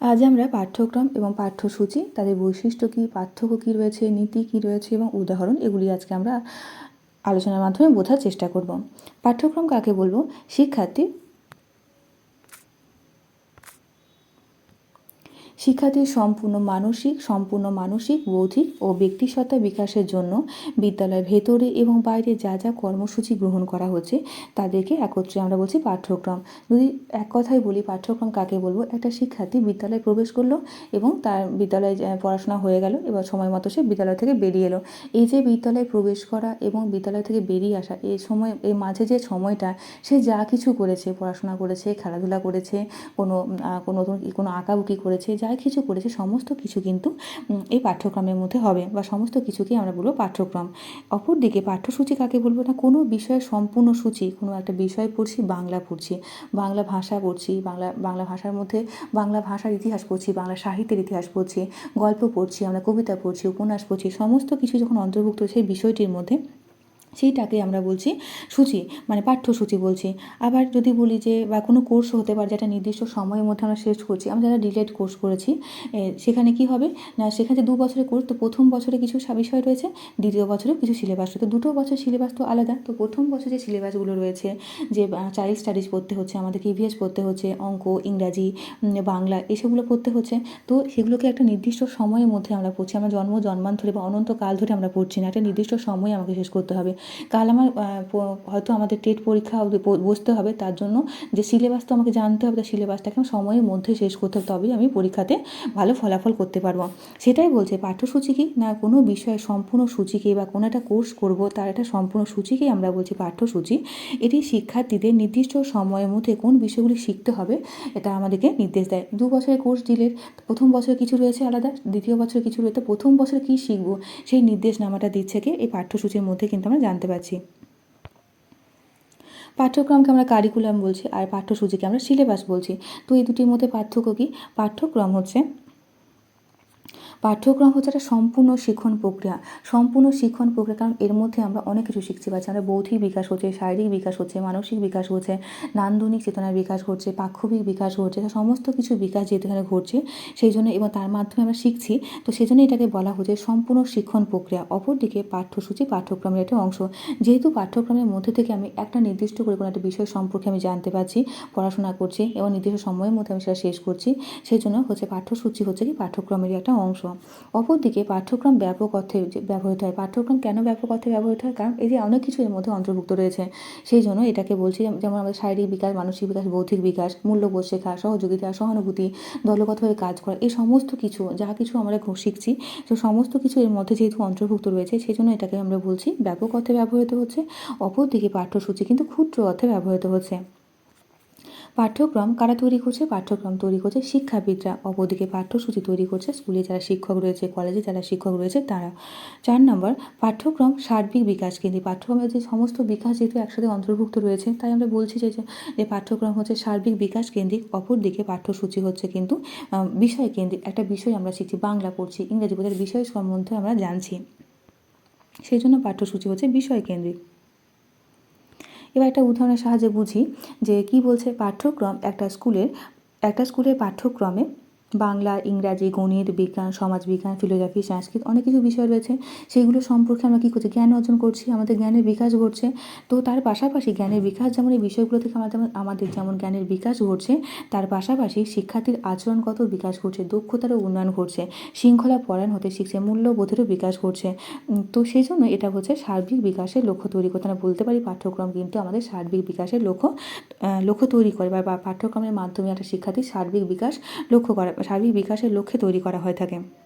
আজ আমরা পাঠ্যক্রম এবং পাঠ্যসূচি, তাদের বৈশিষ্ট্য কী, পার্থক্য কী রয়েছে, নীতি কী রয়েছে এবং উদাহরণ, এগুলি আজকে আমরা আলোচনার মাধ্যমে বোঝার চেষ্টা করব। পাঠ্যক্রম কাকে বলব? শিক্ষার্থী শিক্ষার্থীর সম্পূর্ণ মানসিক সম্পূর্ণ মানসিক, বৌদ্ধিক ও ব্যক্তিসত্তা বিকাশের জন্য বিদ্যালয়ের ভেতরে এবং বাইরে যা যা কর্মসূচি গ্রহণ করা হচ্ছে তাদেরকে একত্রে আমরা বলছি পাঠ্যক্রম। যদি এক কথায় বলি পাঠ্যক্রম কাকে বলব? একটা শিক্ষার্থী বিদ্যালয়ে প্রবেশ করল এবং তার বিদ্যালয়ে পড়াশোনা হয়ে গেল, এবার সময় মতো সে বিদ্যালয় থেকে বেরিয়ে এলো। এই যে বিদ্যালয়ে প্রবেশ করা এবং বিদ্যালয় থেকে বেরিয়ে আসা এই সময় এই মাঝে যে সময়টা, সে যা কিছু করেছে, পড়াশোনা করেছে, খেলাধুলা করেছে, কোনো কোনো নতুন, কোনো আঁকাবুকি করেছে, যা কিছু করেছে সমস্ত কিছু কিন্তু এই পাঠ্যক্রমের মধ্যে হবে বা সমস্ত কিছুকেই আমরা বলব পাঠ্যক্রম। অপরদিকে পাঠ্যসূচি কাকে বলব না? কোনো বিষয়ের সম্পূর্ণ সূচি, কোনো একটা বিষয় পড়ছি, বাংলা পড়ছি, বাংলা ভাষা পড়ছি, বাংলা বাংলা ভাষার মধ্যে বাংলা ভাষার ইতিহাস পড়ছি, বাংলা সাহিত্যের ইতিহাস পড়ছি, গল্প পড়ছি, আমরা কবিতা পড়ছি, উপন্যাস পড়ছি, সমস্ত কিছু যখন অন্তর্ভুক্ত সেই বিষয়টির মধ্যে সেইটাকে আমরা বলছি সূচি মানে পাঠ্যসূচি বলছি। আবার যদি বলি যে, বা কোনো কোর্স হতে পারে যেটা নির্দিষ্ট সময়ের মধ্যে আমরা শেষ করছি, আমরা যারা ডিলেট কোর্স করেছি সেখানে কি হবে? না, সেখানে দু বছরের কোর্স তো প্রথম বছরে কিছু বিষয় রয়েছে, দ্বিতীয় বছরে কিছু সিলেবাস তো দুটো বছর সিলেবাস তো আলাদা। তো প্রথম বছরে যে সিলেবাসগুলো রয়েছে, যে চাইল্ড স্টাডিজ পড়তে হচ্ছে আমাদেরকে ইভিএস পড়তে হচ্ছে, অঙ্ক, ইংরাজি বাংলা, এসবগুলো পড়তে হচ্ছে, তো সেগুলোকে একটা নির্দিষ্ট সময়ের মধ্যে আমরা পড়ছি। আমরা জন্ম, জন্মান্তরে বা অনন্তকাল ধরে আমরা পড়ছি না। একটা নির্দিষ্ট সময় আমাকে শেষ করতে হবে। কাল আমার হয়তো আমাদের টেট পরীক্ষা বসতে হবে, তার জন্য যে সিলেবাস তো আমাকে জানতে হবে, তার সিলেবাসটাকে আমি সময়ের মধ্যে শেষ করতে হবে, তবেই আমি পরীক্ষাতে ভালো ফলাফল করতে পারব। সেটাই বলছে, পাঠ্যসূচি কি? না, কোনো বিষয়ে সম্পূর্ণ সূচিকে বা কোনো একটা কোর্স করব, তার একটা সম্পূর্ণ সূচিকেই আমরা বলছি পাঠ্যসূচি? এটি শিক্ষার্থীদের নির্দিষ্ট সময়ের মধ্যে কোন বিষয়গুলি শিখতে হবে, এটা আমাদেরকে নির্দেশ দেয়। দু বছরের কোর্স দিলে প্রথম বছরে কিছু রয়েছে আলাদা, দ্বিতীয় বছরে কিছু রয়েছে প্রথম বছরে কী শিখব? সেই নির্দেশনামাটা দিচ্ছে কি, এই পাঠ্যসূচির মধ্যে কিন্তু আমরা জানতে পারছি। পাঠ্যক্রমকে আমরা কারিকুলাম বলছি, আর পাঠ্যসূচিকে আমরা সিলেবাস বলছি। তো এই দুটির মধ্যে পার্থক্য কী? পাঠ্যক্রম হচ্ছে পাঠ্যক্রম হচ্ছে একটা সম্পূর্ণ শিক্ষণ প্রক্রিয়া। সম্পূর্ণ শিক্ষণ প্রক্রিয়া, কারণ এর মধ্যে আমরা অনেক কিছু শিখতে পারছি আমরা বৌদ্ধিক বিকাশ হচ্ছে, শারীরিক বিকাশ হচ্ছে, মানসিক বিকাশ হচ্ছে, নান্দনিক চেতনার বিকাশ ঘটছে, পাক্ষবিক বিকাশ ঘটছে সমস্ত কিছু বিকাশ যেহেতু এখানে ঘটছে, সেই জন্য এবং তার মাধ্যমে আমরা শিখছি। তো সেই জন্য এটাকে বলা হচ্ছে সম্পূর্ণ শিক্ষণ প্রক্রিয়া। অপরদিকে পাঠ্যসূচি, পাঠ্যক্রমের একটা অংশ। যেহেতু পাঠ্যক্রমের মধ্যে থেকে আমি একটা নির্দিষ্ট করে কোনো একটা বিষয় সম্পর্কে আমি জানতে পারছি, পড়াশোনা করছি এবং নির্দিষ্ট সময়ের মধ্যে আমি সেটা শেষ করছি, সেই জন্য হচ্ছে পাঠ্যসূচি হচ্ছে কি পাঠ্যক্রমেরই একটা অংশ। অপরদিকে পাঠ্যক্রম ব্যাপক অর্থে ব্যবহৃত হয়। পাঠ্যক্রম কেন ব্যাপক অর্থে ব্যবহৃত হয়? কারণ যে অনেক কিছু এর মধ্যে অন্তর্ভুক্ত রয়েছে। সেই জন্য এটাকে বলছি যেমন আমাদের শারীরিক বিকাশ, মানসিক বিকাশ, বৌদ্ধিক বিকাশ মূল্যবোধ শেখা সহযোগিতা, সহানুভূতি, দলগতভাবে কাজ করা, এই সমস্ত কিছু, যা কিছু আমরা শিখছি, তো সমস্ত কিছু এর মধ্যে যেহেতু অন্তর্ভুক্ত রয়েছে, সেই জন্য এটাকে আমরা বলছি ব্যাপক অর্থে ব্যবহৃত হচ্ছে। অপরদিকে পাঠ্যসূচি কিন্তু ক্ষুদ্র অর্থে ব্যবহৃত হচ্ছে। পাঠ্যক্রম, কারা তৈরি করছে? পাঠ্যক্রম তৈরি করছে শিক্ষাবিদরা। অপরদিকে পাঠ্যসূচি তৈরি করছে স্কুলে যারা শিক্ষক রয়েছে, কলেজে যারা শিক্ষক রয়েছে, তারা। চার নম্বর, পাঠ্যক্রম সার্বিক বিকাশ। কেন্দ্রিক পাঠ্যক্রমের যে সমস্ত বিকাশ যেহেতু একসাথে অন্তর্ভুক্ত রয়েছে, তাই আমরা বলছি যে, যে- পাঠ্যক্রম হচ্ছে সার্বিক বিকাশ কেন্দ্রিক, অপরদিকে পাঠ্যসূচি হচ্ছে কিন্তু বিষয় কেন্দ্রিক। একটা বিষয় আমরা শিখছি, বাংলা পড়ছি, ইংরেজি পড়ছি, বিষয় সম্বন্ধে আমরা জানছি। সেই জন্য পাঠ্যসূচি হচ্ছে বিষয় কেন্দ্রিক। এবার একটা উদাহরণের সাহায্যে বুঝি যে কি বলছে পাঠ্যক্রম একটা স্কুলের একটা স্কুলের পাঠ্যক্রমে বাংলা, ইংরাজি, গণিত, বিজ্ঞান সমাজবিজ্ঞান ফিলোজফি সংস্কৃত অনেক কিছু বিষয় রয়েছে। সেইগুলো সম্পর্কে আমরা কী করছি? জ্ঞান অর্জন করছি, আমাদের জ্ঞানের বিকাশ ঘটছে। তো তার পাশাপাশি জ্ঞানের বিকাশ যেমন এই বিষয়গুলো থেকে আমাদের আমাদের যেমন জ্ঞানের বিকাশ ঘটছে, তার পাশাপাশি শিক্ষার্থীর আচরণগত বিকাশ ঘটছে, দক্ষতারও উন্নয়ন ঘটছে, শৃঙ্খলা পরায়ণ হতে শিখছে, মূল্যবোধেরও বিকাশ ঘটছে। তো সেই জন্য এটা হচ্ছে সার্বিক বিকাশের লক্ষ্য তৈরি করতে। আমরা বলতে পারি পাঠ্যক্রম কিন্তু আমাদের সার্বিক বিকাশের লক্ষ্য লক্ষ্য তৈরি করে বা বা পাঠ্যক্রমের মাধ্যমে একটা শিক্ষার্থীর সার্বিক বিকাশ লক্ষ্য করা। সার্বিক বিকাশের লক্ষ্যে তৈরি করা হয়ে থাকে।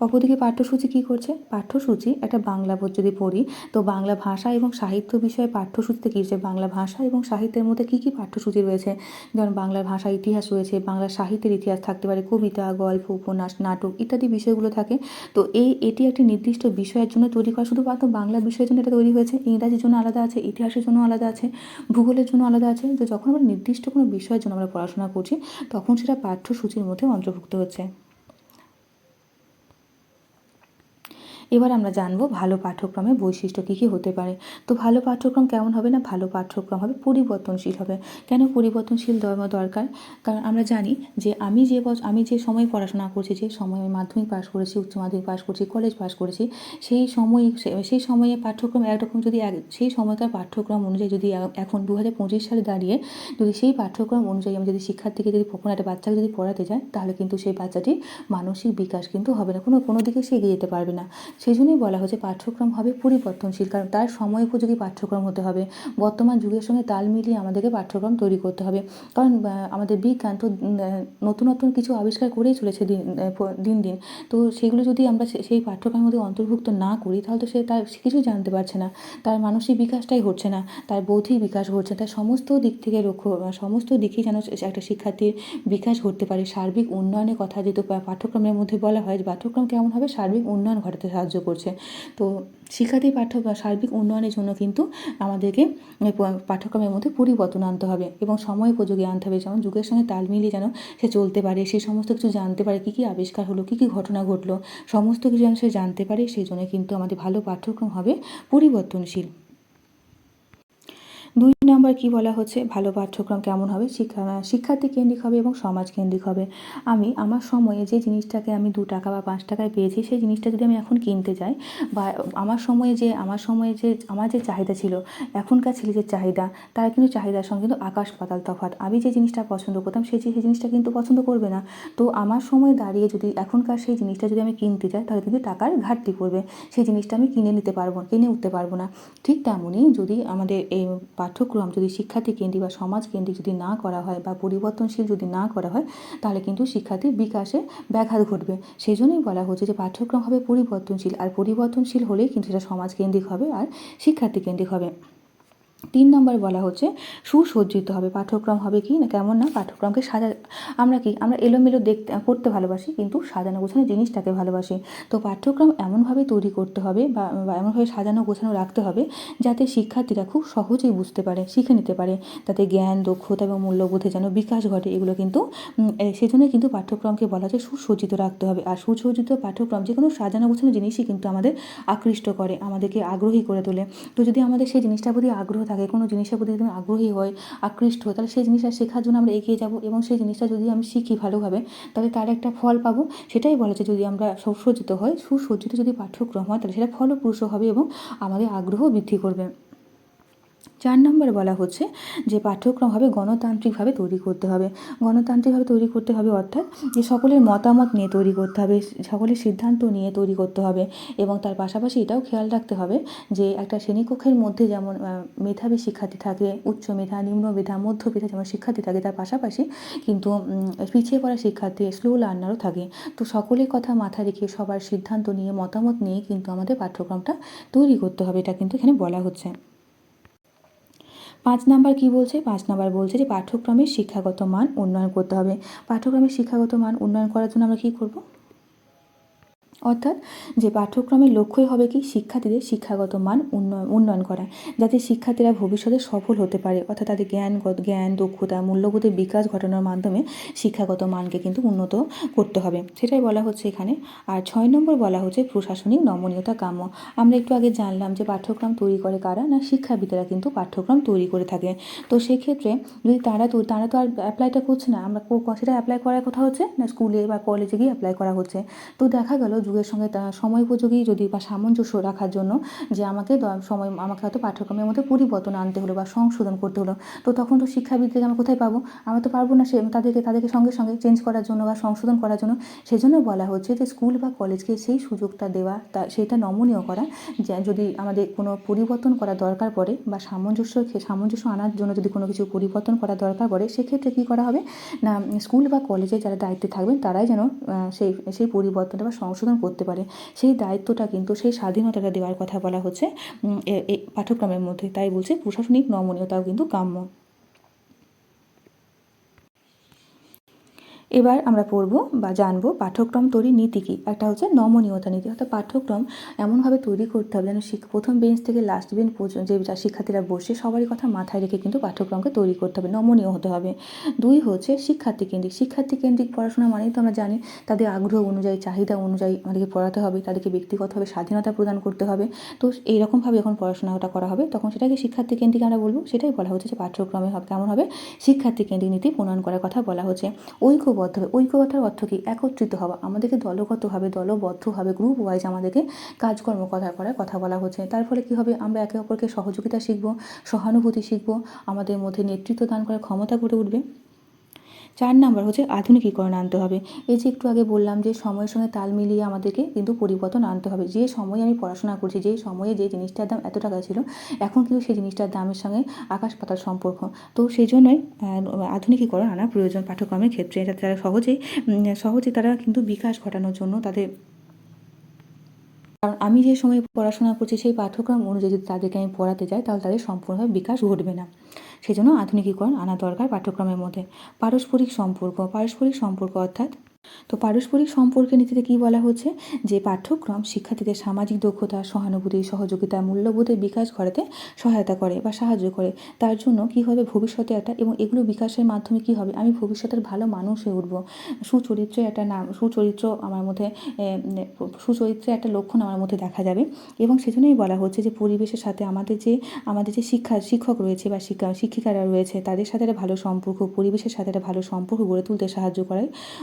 অপরদিকে পাঠ্যসূচি কী করছে? পাঠ্যসূচি একটা বাংলা বই যদি পড়ি, তো বাংলা ভাষা এবং সাহিত্য বিষয়ে পাঠ্যসূচিতে কী রয়েছে? বাংলা ভাষা এবং সাহিত্যের মধ্যে কী কী পাঠ্যসূচি রয়েছে? যেমন বাংলা ভাষা ইতিহাস রয়েছে বাংলা সাহিত্যের ইতিহাস থাকতে পারে, কবিতা, গল্প, উপন্যাস, নাটক ইত্যাদি বিষয়গুলো থাকে। তো এই, এটি একটি নির্দিষ্ট বিষয়ের জন্য তৈরি করা, শুধুমাত্র বাংলা বিষয়ের জন্য এটা তৈরি হয়েছে, ইংরাজির জন্য আলাদা আছে, ইতিহাসের জন্য আলাদা আছে, ভূগোলের জন্য আলাদা আছে। তো যখন আমরা নির্দিষ্ট কোনো বিষয়ের জন্য আমরা পড়াশোনা করছি, তখন সেটা পাঠ্যসূচির মধ্যে অন্তর্ভুক্ত হচ্ছে। এবার আমরা জানব ভালো পাঠ্যক্রমের বৈশিষ্ট্য কী কী হতে পারে। তো ভালো পাঠ্যক্রম কেমন হবে না ভালো পাঠ্যক্রম হবে? পরিবর্তনশীল হবে। কেন পরিবর্তনশীল দরকার? কারণ আমরা জানি যে আমি যে আমি যে সময় পড়াশোনা করছি, যে সময় আমি মাধ্যমিক পাশ করেছি, উচ্চ মাধ্যমিক পাশ করছি, কলেজ পাশ করেছি, সেই সময় সেই সময়ে পাঠ্যক্রম একরকম যদি সেই সময়কার পাঠ্যক্রম অনুযায়ী যদি এখন দু হাজার পঁচিশ সালে দাঁড়িয়ে যদি সেই পাঠ্যক্রম অনুযায়ী আমি যদি শিক্ষার্থীকে যদি কোনো একটা বাচ্চাকে যদি পড়াতে যাই, তাহলে কিন্তু সেই বাচ্চাটির মানসিক বিকাশ কিন্তু হবে না। কোনো কোনো দিকে সে এগিয়ে যেতে পারবে না। সেই জন্যই বলা হচ্ছে পাঠ্যক্রম হবে পরিবর্তনশীল, কারণ তার সময় উপযোগী পাঠ্যক্রম হতে হবে। বর্তমান যুগের সঙ্গে তাল মিলিয়ে আমাদেরকে পাঠ্যক্রম তৈরি করতে হবে। কারণ আমাদের বিজ্ঞান তো নতুন নতুন কিছু আবিষ্কার করেই চলেছে দিন দিন দিন। তো সেগুলো যদি আমরা সেই পাঠ্যক্রমের মধ্যে অন্তর্ভুক্ত না করি, তাহলে তো সে তার কিছুই জানতে পারছে না। তার মানসিক বিকাশটাই হচ্ছে না, তার বৌদ্ধিক বিকাশ ঘটছে তার সমস্ত দিক থেকে লক্ষ্য সমস্ত দিকেই যেন একটা শিক্ষার্থীর বিকাশ ঘটতে পারে। সার্বিক উন্নয়নের কথা যেহেতু পাঠ্যক্রমের মধ্যে বলা হয়, পাঠ্যক্রম কেমন হবে? সার্বিক উন্নয়ন ঘটাতে করছে। তো শিক্ষার্থী পাঠ্য সার্বিক উন্নয়নের জন্য কিন্তু আমাদেরকে পাঠ্যক্রমের মধ্যে পরিবর্তন আনতে হবে এবং সময় উপযোগী আনতে হবে। যেমন যুগের সঙ্গে তাল মিলিয়ে যেন সে চলতে পারে, সে সমস্ত কিছু জানতে পারে, কী কী আবিষ্কার হলো, কী কী ঘটনা ঘটলো, সমস্ত কিছু যেন সে জানতে পারে, সেই জন্য কিন্তু আমাদের ভালো পাঠ্যক্রম হবে পরিবর্তনশীল। দুই নম্বর কি বলা হচ্ছে? ভালো পাঠ্যক্রম কেমন হবে? শিক্ষা, শিক্ষার্থী কেন্দ্রিক হবে এবং সমাজ কেন্দ্রিক হবে। আমি, আমার সময়ে যে জিনিসটাকে আমি দু টাকা বা পাঁচ টাকায় পেয়েছি, সেই জিনিসটা যদি আমি এখন কিনতে যাই বা আমার সময়ে যে, আমার সময়ে যে, আমার যে চাহিদা ছিল, এখনকার ছেলেদের চাহিদা, তার কিন্তু চাহিদার সঙ্গে কিন্তু আকাশ পাতাল তফাৎ। আমি যে জিনিসটা পছন্দ করতাম, সে সেই জিনিসটা কিন্তু পছন্দ করবে না। তো আমার সময় দাঁড়িয়ে যদি এখনকার সেই জিনিসটা যদি আমি কিনতে যাই, তাহলে কিন্তু টাকার ঘাটতি পড়বে। সেই জিনিসটা আমি কিনে নিতে পারব, কিনে উঠতে পারব না। ঠিক তেমনই যদি আমাদের এই পাঠ্যক্রম যদি শিক্ষার্থী কেন্দ্রিক বা সমাজ কেন্দ্রিক যদি না করা হয় বা পরিবর্তনশীল যদি না করা হয়, তাহলে কিন্তু শিক্ষার্থীর বিকাশে ব্যাঘাত ঘটবে। সেই জন্যই বলা হচ্ছে যে পাঠ্যক্রম হবে পরিবর্তনশীল, আর পরিবর্তনশীল হলেই কিন্তু সেটা সমাজকেন্দ্রিক হবে আর শিক্ষার্থী কেন্দ্রিক হবে। তিন নম্বর বলা হচ্ছে, সুসজ্জিত হবে, পাঠ্যক্রম হবে কি না, কেমন না, পাঠ্যক্রমকে সাজা, আমরা কি, আমরা এলোমেলো দেখতে, করতে ভালোবাসি, কিন্তু সাজানো গোছানো জিনিসটাকে ভালোবাসি। তো পাঠ্যক্রম এমনভাবে তৈরি করতে হবে বা এমনভাবে সাজানো গোছানো রাখতে হবে যাতে শিক্ষার্থীরা খুব সহজেই বুঝতে পারে, শিখে নিতে পারে। তাতে জ্ঞান, দক্ষতা এবং মূল্যবোধে যেন বিকাশ ঘটে, এগুলো কিন্তু সেজন্যই কিন্তু পাঠ্যক্রমকে বলা হচ্ছে সুসজ্জিত রাখতে হবে। আর সুসজ্জিত পাঠ্যক্রম যে কোনো সাজানো গোছানো জিনিসই কিন্তু আমাদের আকৃষ্ট করে, আমাদেরকে আগ্রহী করে তোলে। তো যদি আমাদের সেই জিনিসটার প্রতি আগ্রহ থাকে কোনো জিনিসের প্রতি যদি আমি আগ্রহী হয়, আকৃষ্ট হয়, তাহলে সেই জিনিসটা শেখার জন্য আমরা এগিয়ে যাব এবং সেই জিনিসটা যদি আমি শিখি ভালোভাবে, তাহলে তার একটা ফল পাবো। সেটাই বলা যায় যদি আমরা সুসজ্জিত হয় সুসজ্জিত যদি পাঠ্যক্রম হয়, তাহলে সেটা ফলপ্রসূ হবে এবং আমাদের আগ্রহ বৃদ্ধি করবে। চার নম্বর বলা হচ্ছে যে পাঠ্যক্রম হবে গণতান্ত্রিকভাবে তৈরি করতে হবে। গণতান্ত্রিকভাবে তৈরি করতে হবে অর্থাৎ যে সকলের মতামত নিয়ে তৈরি করতে হবে, সকলের সিদ্ধান্ত নিয়ে তৈরি করতে হবে এবং তার পাশাপাশি এটাও খেয়াল রাখতে হবে যে একটা শ্রেণীকক্ষের মধ্যে যেমন মেধাবী শিক্ষার্থী থাকে, উচ্চ মেধা, নিম্ন মেধা মধ্য মেধা যেমন শিক্ষার্থী থাকে, তার পাশাপাশি কিন্তু পিছিয়ে পড়া শিক্ষার্থী, স্লো লার্নারও থাকে। তো সকলের কথা মাথায় রেখে সবার সিদ্ধান্ত নিয়ে, মতামত নিয়ে কিন্তু আমাদের পাঠ্যক্রমটা তৈরি করতে হবে, এটা কিন্তু এখানে বলা হচ্ছে। পাঁচ নাম্বার কি বলছে? পাঁচ নাম্বার বলছে যে পাঠ্যক্রমের শিক্ষাগত মান উন্নয়ন করতে হবে। পাঠ্যক্রমের শিক্ষাগত মান উন্নয়ন করার জন্য আমরা কী করব? অর্থাৎ যে পাঠ্যক্রমের লক্ষ্যই হবে কি শিক্ষার্থীদের শিক্ষাগত মান উন্নয়ন উন্নয়ন করা। যাতে শিক্ষার্থীরা ভবিষ্যতে সফল হতে পারে। অর্থাৎ তাদের জ্ঞান জ্ঞান, দক্ষতা, মূল্যবোধের বিকাশ ঘটানোর মাধ্যমে শিক্ষাগত মানকে কিন্তু উন্নত করতে হবে। সেটাই বলা হচ্ছে এখানে। আর ছয় নম্বর বলা হচ্ছে প্রশাসনিক নমনীয়তা কাম্য। আমরা একটু আগে জানলাম যে পাঠ্যক্রম তৈরি করে কারা না শিক্ষাবিদেরা কিন্তু পাঠ্যক্রম তৈরি করে থাকে। তো সেক্ষেত্রে যদি তারা তো তারা তো আর অ্যাপ্লাইটা করছে না, আমরা সেটা অ্যাপ্লাই করার কথা হচ্ছে? না স্কুলে বা কলেজে গিয়ে অ্যাপ্লাই করা হচ্ছে? তো দেখা গেল যুগের সঙ্গে তা সময় উপযোগী যদি বা সামঞ্জস্য রাখার জন্য যে আমাকে সময়, আমাকে হয়তো পাঠ্যক্রমের মধ্যে পরিবর্তন আনতে হলো বা সংশোধন করতে হলো। তো তখন তো শিক্ষাবিদদের আমরা কোথায় পাবো? আমরা তো পারব না সে তাদেরকে তাদেরকে সঙ্গে সঙ্গে চেঞ্জ করার জন্য বা সংশোধন করার জন্য। সেজন্য বলা হচ্ছে যে স্কুল বা কলেজকে সেই সুযোগটা দেওয়া, তা সেটা নমনীয় করা। যদি আমাদের কোনো পরিবর্তন করা দরকার পড়ে বা সামঞ্জস্য সামঞ্জস্য আনার জন্য যদি কোনো কিছু পরিবর্তন করা দরকার পড়ে, সেক্ষেত্রে কী করা হবে? না স্কুল বা কলেজে যারা দায়িত্বে থাকবেন, তারাই যেন সেই সেই পরিবর্তনটা বা সংশোধন করতে পারে। সেই দায়িত্বটা কিন্তু সেই স্বাধীনতাটা দেওয়ার কথা বলা হচ্ছে পাঠ্যক্রমের মধ্যে। তাই বলছে প্রশাসনিক নমনীয়তাও কিন্তু কাম্য। এবার আমরা পড়ব বা জানব পাঠ্যক্রম তৈরির নীতি কী। একটা হচ্ছে নমনীয়তা নীতি, অর্থাৎ পাঠ্যক্রম এমনভাবে তৈরি করতে হবে যেন প্রথম বেঞ্চ থেকে লাস্ট বেঞ্চ পর্যন্ত যে শিক্ষার্থীরা বসে সবারই কথা মাথায় রেখে কিন্তু পাঠ্যক্রমকে তৈরি করতে হবে, নমনীয় হতে হবে। দুই হচ্ছে শিক্ষার্থী কেন্দ্রিক শিক্ষার্থী কেন্দ্রিক পড়াশোনা মানেই তো আমরা জানি তাদের আগ্রহ অনুযায়ী, চাহিদা অনুযায়ী আমাদেরকে পড়াতে হবে, তাদেরকে ব্যক্তিগতভাবে স্বাধীনতা প্রদান করতে হবে। তো এইরকমভাবে যখন পড়াশোনাটা করা হবে তখন সেটাকে শিক্ষার্থী কেন্দ্রিক আমরা বলব, সেটাই বলা হচ্ছে যে পাঠ্যক্রমে হবে কেমন হবে শিক্ষার্থী কেন্দ্রিক নীতি প্রণয়ন করার কথা বলা হচ্ছে। ঐক্যবদ্ধ হবে। ঐক্যবদ্ধার অর্থ কী? একত্রিত হওয়া। আমাদেরকে দলগতভাবে দলবদ্ধভাবে গ্রুপ ওয়াইজ আমাদেরকে কাজকর্ম কথা করার কথা বলা হচ্ছে। তার ফলে কী হবে? আমরা একে অপরকে সহযোগিতা শিখব, সহানুভূতি শিখব, আমাদের মধ্যে নেতৃত্ব দান করার ক্ষমতা গড়ে উঠবে। চার নাম্বার হচ্ছে আধুনিকীকরণ আনতে হবে। এই যে একটু আগে বললাম যে সময়ের সঙ্গে তাল মিলিয়ে আমাদেরকে কিন্তু পরিবর্তন আনতে হবে। যে সময়ে আমি পড়াশোনা করছি, যে সময়ে যে জিনিসটার দাম এত টাকা ছিল, এখন কিন্তু সেই জিনিসটার দামের সঙ্গে আকাশ পাতাল সম্পর্ক। তো সেই জন্যই আধুনিকীকরণ আনা প্রয়োজন পাঠ্যক্রমের ক্ষেত্রে। যাতে তারা সহজেই সহজে তারা কিন্তু বিকাশ ঘটানোর জন্য তাদের কারণ আমি যে সময় পড়াশোনা করছি, সেই পাঠ্যক্রম অনুযায়ী যদি তাদেরকে আমি পড়াতে যাই, তাহলে তাদের সম্পূর্ণভাবে বিকাশ ঘটবে না। সেই জন্য আধুনিকীকরণ আনা দরকার পাঠ্যক্রমের মধ্যে। পারস্পরিক সম্পর্ক পারস্পরিক সম্পর্ক অর্থাৎ তো পারস্পরিক সম্পর্কের নীতিতে কী বলা হচ্ছে? যে পাঠ্যক্রম শিক্ষার্থীদের সামাজিক দক্ষতা সহানুভূতি সহযোগিতা মূল্যবোধের বিকাশ ঘটাতে সহায়তা করে বা সাহায্য করে। তার জন্য কী হবে ভবিষ্যতে একটা এবং এগুলো বিকাশের মাধ্যমে কী হবে? আমি ভবিষ্যতের ভালো মানুষ হয়ে উঠবো। সুচরিত্রের একটা নাম সুচরিত্র আমার মধ্যে সুচরিত্রের একটা লক্ষণ আমার মধ্যে দেখা যাবে। এবং সেজন্যই বলা হচ্ছে যে পরিবেশের সাথে আমাদের যে আমাদের যে শিক্ষা শিক্ষক রয়েছে বা শিক্ষা শিক্ষিকারা রয়েছে তাদের সাথে একটা ভালো সম্পর্ক পরিবেশের সাথে একটা ভালো সম্পর্ক গড়ে তুলতে সাহায্য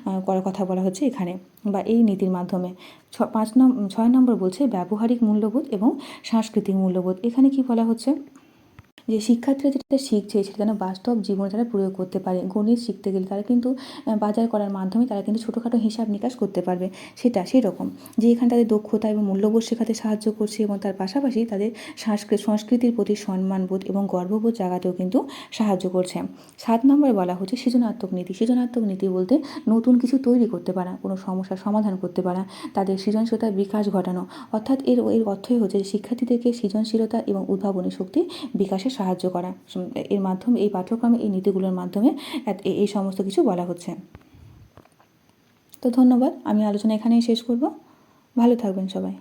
আহ, করার কথা বলা হচ্ছে এখানে বা এই নীতির মাধ্যমে। ছ, পাঁচ নম্বর ছয় নম্বর বলছে ব্যবহারিক মূল্যবোধ এবং সাংস্কৃতিক মূল্যবোধ। এখানে কি বলা হচ্ছে? যে শিক্ষার্থীরা যেটা শিখছে সেটা যেন বাস্তব জীবনে তারা প্রয়োগ করতে পারে। গণিত শিখতে গেলে তারা কিন্তু বাজার করার মাধ্যমে তারা কিন্তু ছোটোখাটো হিসাব নিকাশ করতে পারবে। সেটা সেই রকম যে এখানে তাদের দক্ষতা এবং মূল্যবোধ শেখাতে সাহায্য করছে এবং তার পাশাপাশি তাদের সংস্কৃতির প্রতি সম্মানবোধ এবং গর্ববোধ জাগাতেও কিন্তু সাহায্য করছে। সাত নম্বরে বলা হচ্ছে সৃজনাত্মক নীতি। সৃজনাত্মক নীতি বলতে নতুন কিছু তৈরি করতে পারা, কোনো সমস্যার সমাধান করতে পারা, তাদের সৃজনশীলতার বিকাশ ঘটানো। অর্থাৎ এর এর অর্থই হচ্ছে শিক্ষার্থীদেরকে সৃজনশীলতা এবং উদ্ভাবনী শক্তি বিকাশে সাহায্য করা। এর মাধ্যমে, এই পাঠ্যক্রমে, এই নীতিগুলোর মাধ্যমে এই সমস্ত কিছু বলা হচ্ছে। তো ধন্যবাদ। আমি আলোচনা এখানেই শেষ করব। ভালো থাকবেন সবাই।